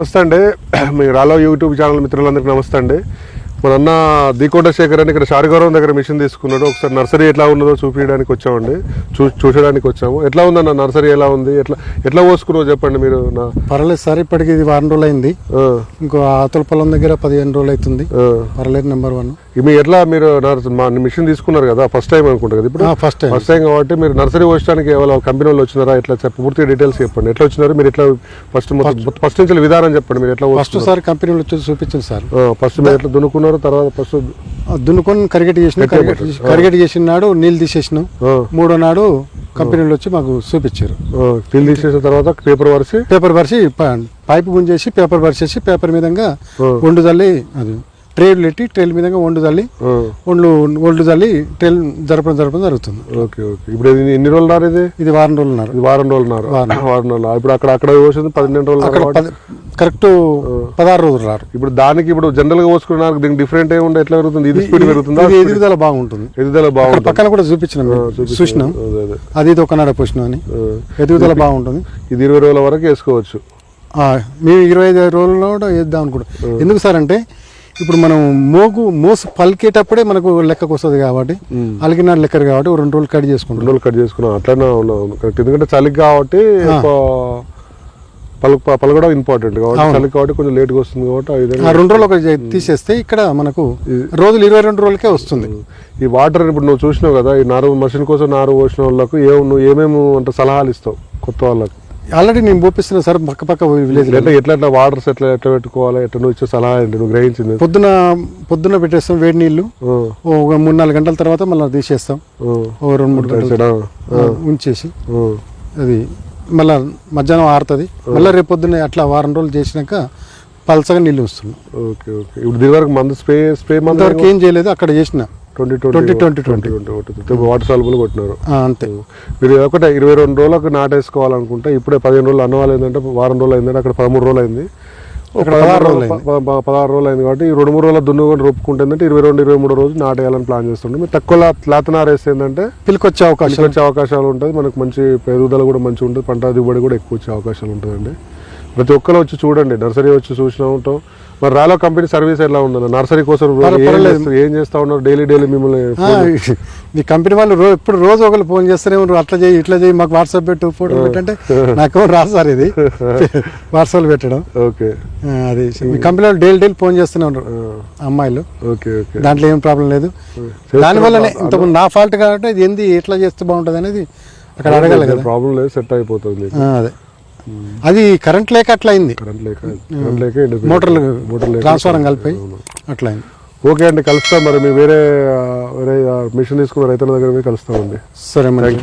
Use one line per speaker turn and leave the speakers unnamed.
నమస్తే అండి. మీ రాలో YouTube channel మిత్రులందరికీ నమస్తే అండి. మన అన్న దీకోట శేఖర్ అని ఇక్కడ షారిగౌరవం దగ్గర మిషన్ తీసుకున్నాడు. ఒకసారి నర్సరీ ఎట్లా ఉన్నదో చూపించడానికి వచ్చామండి. చూ చూసడానికి వచ్చాము. ఎట్లా ఉందన్న నర్సరీ ఎలా ఉంది? ఎట్లా ఎట్లా పోసుకున్నావు చెప్పండి మీరు నా
పర్లేదు సార్ ఇప్పటికి ఇది వారం రోజులు అయింది ఇంకో ఆతుల పొలం దగ్గర పదిహేను రోజులు అవుతుంది. పర్లేదు నెంబర్ వన్.
మీ ఎట్లా మీరు మా మిషన్ తీసుకున్నారు కదా ఫస్ట్ టైం అనుకుంటా కదా ఇప్పుడు?
First time.
ఫస్ట్ టైం కాబట్టి మీరు నర్సరీ పోసడానికి వాళ్ళ కంపెనీ వాళ్ళు వచ్చినారా? ఎట్లా చెప్ప పూర్తిగా డీటెయిల్స్ చెప్పండి. ఎట్లా వచ్చినారు? మీరు ఎట్లా ఫస్ట్ ఫస్ట్. నుంచి విధానం చెప్పండి మీరు ఎట్లా
ఫస్ట్ సార్ కంపెనీలో వచ్చి చూపించింది సార్.
ఫస్ట్ మీరు ఎట్లా దున్నుకున్నారు? తర్వాత ఫస్ట్
దున్నుకొని కరిగెట్ చేసిన కరిగెట్ చేసిన నాడు నీళ్ళు తీసేసినాం. మూడో నాడు కంపెనీలో వచ్చి మాకు చూపించారు.
టిల్ తీసేసిన తర్వాత పేపర్ వరిసి
పేపర్ పరిచి ప- పైపు గుంజేసి పేపర్ పరిచేసి పేపర్ మీదంగా వండు చల్లి అది ట్రేలు పెట్టి ట్రేల్ మీదంగా వండు చల్లి ఒండ్లు ఒండు చల్లి ట్రేల్ జరపడం జరపడం జరుగుతుంది.
Okay okay. ఇప్పుడు ఇది ఎన్ని రోజులు నారు ఇది?
ఇది వారం రోజులు ఉన్నారు
ఇది వారం రోజులు నారు. వారం రోజులు ఇప్పుడు అక్కడ అక్కడ పోసింది పన్నెండు రోజులు
కరెక్ట్ పదహారు రోజులు రారు
ఇప్పుడు దానికి ఇప్పుడు జనరల్గా పోసుకున్న దీనికి డిఫరెంట్ ఏ ఉండే ఎట్లా పెరుగుతుంది? ఇది స్పీడ్ పెరుగుతుందా?
ఇది ఎదుగుదల బాగుంటుంది.
ఎదుగుదల బాగుంటుంది.
పక్కన కూడా చూపించినాం చూసినాం.
అదే
ఇది ఒకనాడ పోసినాం అని. ఎదుగుదల బాగుంటుంది.
ఇది ఇరవై రోజుల వరకు వేసుకోవచ్చు.
మేము ఇరవై ఐదు రోజుల్లో కూడా వేద్దాం అనుకుంటాం ఎందుకు సార్ అంటే ఇప్పుడు మనం మోగు మోసు పలికేటప్పుడే మనకు లెక్కకు వస్తుంది కాబట్టి అలిగినాడు లెక్కరు కాబట్టి రెండు రోజులు కట్ చేసుకుంటాం.
రెండు రోజులు కట్ చేసుకున్నాం. అట్లనే ఉన్నాం కరెక్ట్ ఎందుకంటే చలికి కాబట్టి పలుకు పలకడం ఇంపార్టెంట్ కాబట్టి చలికి కాబట్టి కొంచెం లేట్గా వస్తుంది కాబట్టి ఆ
రెండు రోజులు ఒక తీసేస్తే ఇక్కడ మనకు రోజులు ఇరవై రెండు రోజులకే వస్తుంది.
ఈ వాటర్ ఇప్పుడు నువ్వు చూసినావు కదా ఈ నారు మషిన్ కోసం నారు పోసిన వాళ్ళకు ఏ నువ్వు ఏమేమి అంటే సలహాలు ఇస్తావు కొత్త వాళ్ళకు?
ఆల్రెడీ నేను చూపిస్తున్నా సార్ పక్క పక్క విలేజ్
ఎట్లా ఎట్లా ఎట్లా వాటర్స్ ఎట్లా ఎట్లా పెట్టుకోవాలి? ఎట్లా నువ్వు ఇచ్చే సలహా ఏంటి? నువ్వు గ్రహించింది?
పొద్దున పొద్దున పెట్టేస్తాం వేడి నీళ్ళు. ఒక మూడు నాలుగు గంటల తర్వాత మళ్ళీ తీసేస్తాం. ఓ రెండు మూడు గంటలు ఉంచేసి. అది మళ్ళా మధ్యాహ్నం ఆరుతుంది. మళ్ళీ రేపు పొద్దున్నే అట్లా వారం రోజులు చేసినాక పలసగా నీళ్ళు వస్తున్నాం
ఓకే ఓకే. ఇప్పుడు దీని వరకు మందు స్ప్రే స్ప్రే మందు
అంతవరకు ఏం చేయలేదు అక్కడ చేసిన.
Twenty
twenty twenty
twenty. Twenty water soluble కొట్టినారు.
అంతే.
మీరు ఒకటే ఇరవై రెండు రోజులకు నాటేసుకోవాలనుకుంటే ఇప్పుడే పదిహేను రోజులు అన్నవాళ్ళు ఏంటంటే వారం రోజులు అయిందంటే అక్కడ పదమూడు రోజులు అయింది. పదహారు రోజులు పదహారు అయింది కాబట్టి ఈ రెండు మూడు రోజుల దున్నుకొని రొప్పుకుంటే ఏంటంటే ఇరవై రెండు ఇరవై మూడు రోజులు నాటేయాలని ప్లాన్ చేస్తుండే. మీరు తక్కువ లా- లేత నార వేస్తే ఏంటంటే
పిలికొచ్చే అవకాశం.
వచ్చే అవకాశాలు ఉంటుంది. మనకు మంచి పెరుగుదల కూడా మంచిగా ఉంటుంది. పంట దిగుబడి కూడా ఎక్కువ వచ్చే అవకాశాలు ఉంటుందండి. ప్రతి ఒక్కరు వచ్చి చూడండి నర్సరీ వచ్చి చూసినా ఉంటాం. మరి రాలో కంపెనీ సర్వీస్ ఎలా ఉందన్న నర్సరీ కోసం రోజు ఏం చేస్తా ఉన్నారు? డైలీ డైలీ మిమ్మల్ని
మీ కంపెనీ వాళ్ళు రో ఇప్పుడు రోజు ఒకరు ఫోన్ చేస్తూనే ఉంటారు అట్లా చేయి ఇట్లా చేయి మాకు వాట్సాప్ పెట్టు ఫోటో పెట్టంటే నాకు రాదు సార్ ఇది. వాట్సాప్ పెట్టడం.
ఓకే.
అది. మీ కంపెనీ వాళ్ళు డైలీ డైలీ ఫోన్ చేస్తూనే ఉంటారు అమ్మాయిలు.
Okay okay.
దాంట్లో ఏం ప్రాబ్లం లేదు. దానివల్లనే ఇంతకుముందు నా ఫాల్ట్ కాబట్టి ఇది ఏంది ఎట్లా చేస్తే బాగుంటుంది అనేది అక్కడ అడగాలి
ప్రాబ్లం లేదు సెట్ అయిపోతుంది.
అదే. అది కరెంట్ లేక అట్లా అయింది
కరెంట్ లేక కరెంట్ లేక ఎండిపోయింది.
మోటార్లు
మోటార్ లేక
ట్రాన్స్ఫారం కలిపి అట్లా అయింది
ఓకే అండి కలుస్తాం మరి. మీ వేరే వేరే మిషన్ తీసుకున్న రైతుల దగ్గర కలుస్తామండి.
సరే మరి.